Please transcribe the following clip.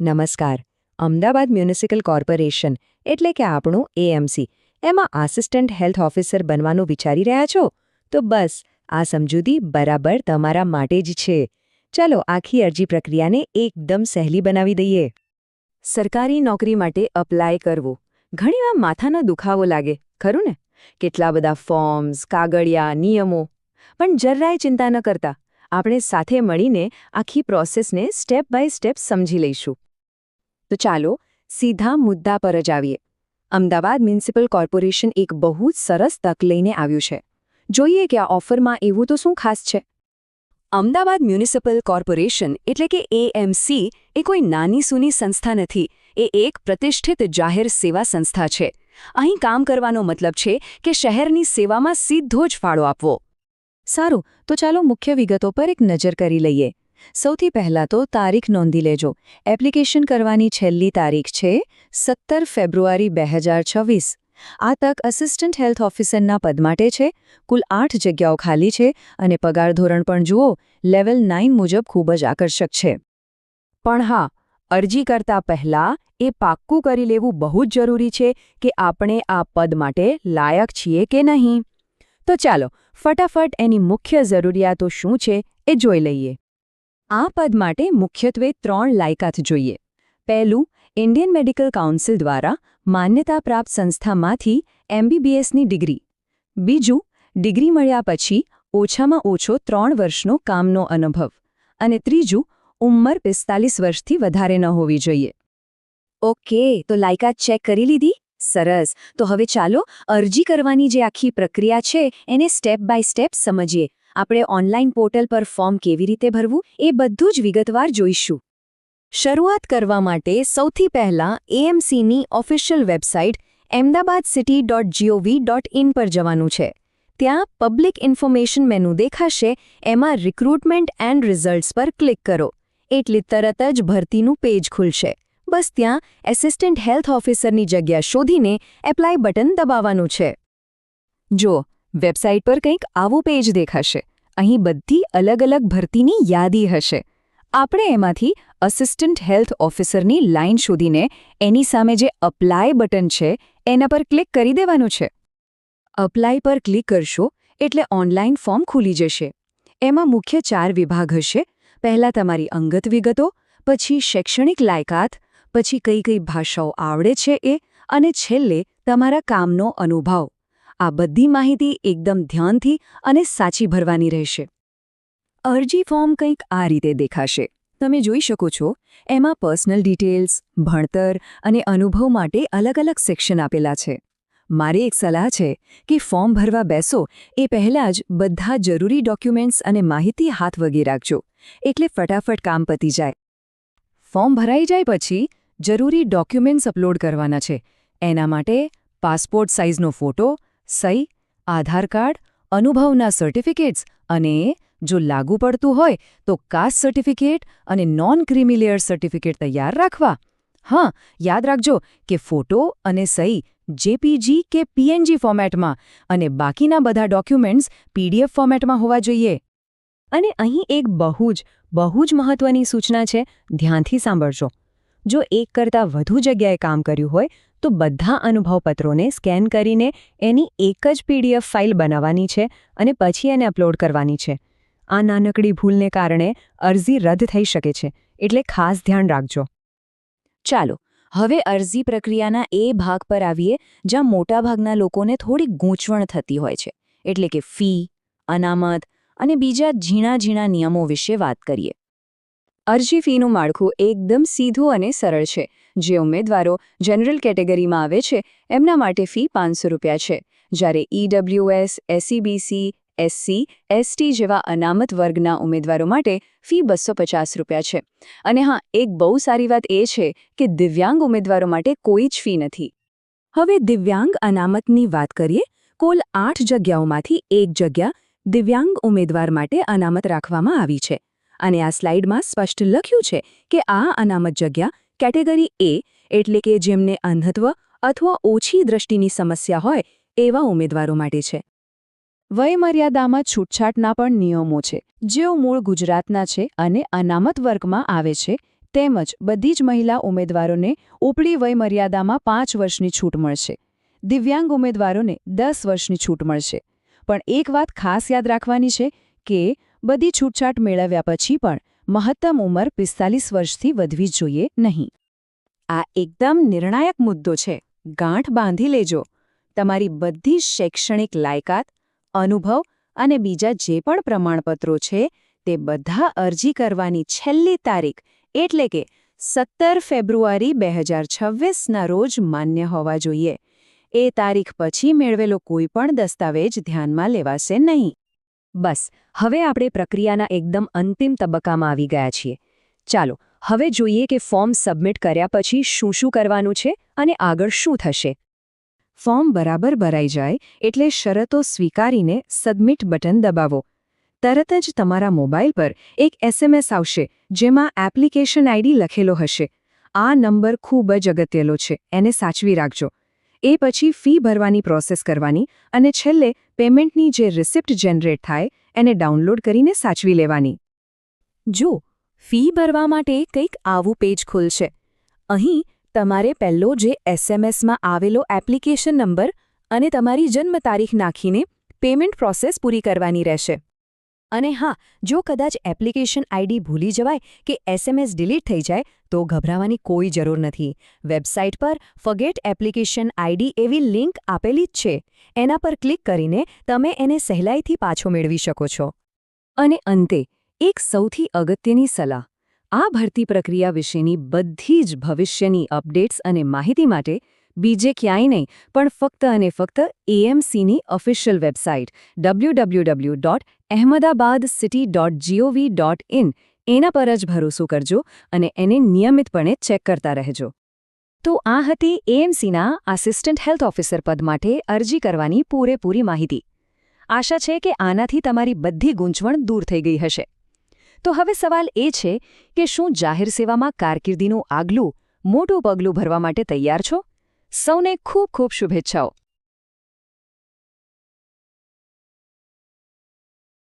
નમસ્કાર. Ahmedabad municipal corporation એટલે કે આપણું એએમસી એમાં આસિસ્ટન્ટ હેલ્થ ઓફિસર બનવાનું વિચારી રહ્યા છો? તો બસ, આ સમજૂતી બરાબર તમારા માટે જ છે. ચાલો આખી અરજી પ્રક્રિયાને એકદમ સહેલી બનાવી દઈએ. સરકારી નોકરી માટે અપ્લાય કરવું. ઘણીવાર માથાનો દુખાવો લાગે, ખરું ને? કેટલા બધા ફોર્મ્સ કાગળિયા, નિયમો. પણ જરાય ચિંતા ન કરતા. આપણે સાથે મળીને આખી પ્રોસેસને સ્ટેપ બાય સ્ટેપ સમજી લઈશું. તો ચાલો સીધા મુદ્દા પર જ આવીએ. અમદાવાદ મ્યુનિસિપલ કોર્પોરેશન એક બહુ જ સરસ તક લઈને આવ્યું છે. જોઈએ કે આ ઓફરમાં એવું તો શું ખાસ છે? અમદાવાદ મ્યુનિસિપલ કોર્પોરેશન એટલે કે એએમસી એ કોઈ નાની સૂની સંસ્થા નથી, એ એક પ્રતિષ્ઠિત જાહેર સેવા સંસ્થા છે. અહીં કામ કરવાનો મતલબ છે કે શહેરની સેવામાં સીધો જ ફાળો આપવો. સારું, તો ચાલો મુખ્ય વિગતો પર એક નજર કરી લઈએ. સૌથી પહેલાં તો તારીખ નોંધી લેજો. એપ્લિકેશન કરવાની છેલ્લી તારીખ છે સત્તર ફેબ્રુઆરી બે હજાર છવ્વીસ. આ તક અસિસ્ટન્ટ હેલ્થ ઓફિસરના પદ માટે છે. કુલ આઠ જગ્યાઓ ખાલી છે અને પગાર ધોરણ પણ જુઓ લેવલ નાઇન મુજબ ખૂબ જ આકર્ષક છે. પણ હા, અરજી કરતા પહેલા એ પાક્કું કરી લેવું બહુ જ જરૂરી છે કે આપણે આ પદ માટે લાયક છીએ કે નહીં. તો ચાલો, ફટાફટ એની મુખ્ય જરૂરિયાતો શું છે એ જોઈ લઈએ. આ પદ માટે મુખ્યત્વે ત્રણ લાયકાત જોઈએ. પહેલું ઇન્ડિયન મેડિકલ કાઉન્સિલ દ્વારા માન્યતા પ્રાપ્ત સંસ્થામાંથી એમબીબીએસની ડિગ્રી. બીજું, ડિગ્રી મળ્યા પછી ઓછામાં ઓછો ત્રણ વર્ષનો કામનો અનુભવ. અને ત્રીજું, ઉંમર પિસ્તાલીસ વર્ષથી વધારે ન હોવી જોઈએ. ઓકે, તો લાયકાત ચેક કરી લીધી? સરસ. તો હવે ચાલો અરજી કરવાની જે આખી પ્રક્રિયા છે, એને સ્ટેપ બાય સ્ટેપ સમજીએ. આપણે ઓનલાઈન પોર્ટલ પર ફોર્મ કેવી રીતે ભરવું એ બધું જ વિગતવાર જોઈશું. શરૂઆત કરવા માટે સૌથી પહેલાં એએમસીની official website Ahmedabad city dot gov dot in પર જવાનું છે. ત્યાં પબ્લિક ઇન્ફોર્મેશન મેનુ દેખાશે, એમાં રિક્રુટમેન્ટ એન્ડ રિઝલ્ટ્સ પર ક્લિક કરો. એટલે તરત જ ભરતીનું પેજ ખુલશે. બસ ત્યાં એસિસ્ટન્ટ હેલ્થ ઓફિસરની જગ્યા શોધીને એપ્લાય બટન દબાવવાનું છે. જો વેબસાઇટ પર કંઈક આવું પેજ દેખાશે. અહીં બધી અલગ અલગ ભરતીની યાદી હશે. આપણે એમાંથી અસિસ્ટન્ટ હેલ્થ ઓફિસરની લાઇન શોધીને એની સામે જે અપ્લાય બટન છે, એના પર ક્લિક કરી દેવાનું છે. અપ્લાય પર ક્લિક કરશો એટલે ઓનલાઈન ફોર્મ ખુલી જશે. એમાં મુખ્ય ચાર વિભાગ હશે. પહેલાં તમારી અંગત વિગતો, પછી શૈક્ષણિક લાયકાત, પછી કઈ કઈ ભાષાઓ આવડે છે એ, અને છેલ્લે તમારા કામનો અનુભવ. આ બધી માહિતી એકદમ ધ્યાનથી અને સાચી ભરવાની રહેશે. અરજી ફોર્મ કંઈક આ રીતે દેખાશે. તમે જોઈ શકો છો, એમાં પર્સનલ ડિટેલ્સ, ભણતર અને અનુભવ માટે અલગ અલગ સેક્શન આપેલા છે. મારી એક સલાહ છે કે ફોર્મ ભરવા બેસો, એ પહેલાં જ બધા જરૂરી ડોક્યુમેન્ટ્સ અને માહિતી હાથ વગી રાખજો, એટલે ફટાફટ કામ પતી જાય. ફોર્મ ભરાઈ જાય પછી જરૂરી ડોક્યુમેન્ટ્સ અપલોડ કરવાના છે. એના માટે પાસપોર્ટ સાઇઝનો ફોટો સહી, આધાર કાર્ડ, અનુભવના સર્ટિફિકેટ્સ અને જો લાગુ પડતું હોય તો કાસ્ટ સર્ટિફિકેટ અને નોન ક્રિમિલેયર સર્ટિફિકેટ તૈયાર રાખવા. હા, યાદ રાખજો કે ફોટો અને સહી જેપીજી કે પીએનજી ફોર્મેટમાં અને બાકીના બધા ડોક્યુમેન્ટ્સ પીડીએફ ફોર્મેટમાં હોવા જોઈએ. અને અહીં એક બહુ જ બહુ જ મહત્વની સૂચના છે, ધ્યાનથી સાંભળજો. જો એક કરતાં વધુ જગ્યાએ કામ કર્યું હોય તો બધા અનુભવપત્રોને સ્કેન કરીને એની એક જ પીડીએફ ફાઇલ બનાવવાની છે અને પછી એને અપલોડ કરવાની છે. આ નાનકડી ભૂલને કારણે અરજી રદ થઈ શકે છે, એટલે ખાસ ધ્યાન રાખજો. ચાલો, હવે અરજી પ્રક્રિયાના એ ભાગ પર આવીએ, જ્યાં મોટાભાગના લોકોને થોડી ગૂંચવણ થતી હોય છે, એટલે કે ફી, અનામત અને બીજા ઝીણા ઝીણા નિયમો વિશે વાત કરીએ. અરજી ફીનું માળખું એકદમ સીધું અને સરળ છે જે ઉમેદવારો જનરલ કેટેગરીમાં આવે છે, એમના માટે ફી પાંચસો રૂપિયા છે. જ્યારે ઈડબ્લ્યુએસ એસસીબીસી એસસી એસટી જેવા અનામત વર્ગના ઉમેદવારો માટે ફી બસો પચાસ રૂપિયા છે. અને હા, એક બહુ સારી વાત એ છે કે દિવ્યાંગ ઉમેદવારો માટે કોઈ જ ફી નથી. હવે દિવ્યાંગ અનામતની વાત કરીએ, કુલ આઠ જગ્યાઓમાંથી એક જગ્યા દિવ્યાંગ ઉમેદવાર માટે અનામત રાખવામાં આવી છે. અને આ સ્લાઇડમાં સ્પષ્ટ લખ્યું છે કે આ અનામત જગ્યા કેટેગરી એ એટલે કે જેમને અંધત્વ અથવા ઓછી દ્રષ્ટિની સમસ્યા હોય એવા ઉમેદવારો માટે છે. વયમર્યાદામાં છૂટછાટના પણ નિયમો છે. જેઓ મૂળ ગુજરાતના છે અને અનામત વર્ગમાં આવે છે, તેમજ બધી જ મહિલા ઉમેદવારોને ઉપડી વયમર્યાદામાં પાંચ વર્ષની છૂટ મળશે. દિવ્યાંગ ઉમેદવારોને દસ વર્ષની છૂટ મળશે. પણ એક વાત ખાસ યાદ રાખવાની છે કે બધી છૂટછાટ મેળવ્યા પછી પણ મહત્તમ ઉંમર પિસ્તાલીસ વર્ષથી વધવી જોઈએ નહીં. આ એકદમ નિર્ણાયક મુદ્દો છે. ગાંઠ બાંધી લેજો. તમારી બધી શૈક્ષણિક લાયકાત, અનુભવ અને બીજા જે પણ પ્રમાણપત્રો છે તે બધા અરજી કરવાની છેલ્લી તારીખ, એટલે કે સત્તર ફેબ્રુઆરી બે હજાર છવ્વીસના રોજ માન્ય હોવા જોઈએ. એ તારીખ પછી મેળવેલો કોઈ પણ દસ્તાવેજ ધ્યાનમાં લેવાશે નહીં. બસ, હવે આપણે પ્રક્રિયાના એકદમ અંતિમ તબક્કામાં આવી ગયા છીએ. ચાલો, હવે જોઈએ કે ફોર્મ સબમિટ કર્યા પછી શું શું કરવાનું છે અને આગળ શું થશે. ફોર્મ બરાબર ભરાઈ જાય એટલે શરતો સ્વીકારીને સબમિટ બટન દબાવો. તરત જ તમારા મોબાઈલ પર એક એસએમએસ આવશે, જેમાં એપ્લિકેશન આઈડી લખેલો હશે. આ નંબર ખૂબ જ અગત્યલો છે, એને સાચવી રાખજો. એ પછી ફી ભરવાની પ્રોસેસ કરવાની અને છેલ્લે પેમેન્ટની જે રિસિપ્ટ જનરેટ થાય એને ડાઉનલોડ કરીને સાચવી લેવાની. જો, ફી ભરવા માટે કંઈક આવું પેજ ખુલશે. અહીં તમારે પહેલો જે એસએમએસમાં આવેલો એપ્લિકેશન નંબર અને તમારી જન્મ તારીખ નાખીને પેમેન્ટ પ્રોસેસ પૂરી કરવાની રહેશે. અને હા, જો કદાચ એપ્લિકેશન આઈડી ભૂલી જવાય કે એસએમએસ ડિલીટ થઈ જાય, તો ગભરાવાની કોઈ જરૂર નથી. વેબસાઇટ પર ફગેટ એપ્લિકેશન આઈડી એવી લિંક આપેલી જ છે. એના પર ક્લિક કરીને તમે એને સહેલાઈથી પાછો મેળવી શકો છો. અને અંતે, એક સૌથી અગત્યની સલાહ. આ ભરતી પ્રક્રિયા વિશેની બધી જ ભવિષ્યની અપડેટ્સ અને માહિતી માટે બીજે ક્યાંય નહીં, પણ ફક્ત અને ફક્ત એએમસીની official website W dot Ahmedabad city dot gov dot in એના પર જ ભરોસો કરજો અને એને નિયમિતપણે ચેક કરતા રહેજો. તો આ હતી એએમસીના આસિસ્ટન્ટ હેલ્થ ઓફિસર પદ માટે અરજી કરવાની પૂરેપૂરી માહિતી. આશા છે કે આનાથી તમારી બધી ગૂંચવણ દૂર થઈ ગઈ હશે. તો હવે સવાલ એ છે કે શું જાહેર સેવામાં કારકિર્દીનું આગલું, મોટું પગલું ભરવા માટે તૈયાર છો? સૌને ખૂબ ખૂબ શુભેચ્છાઓ.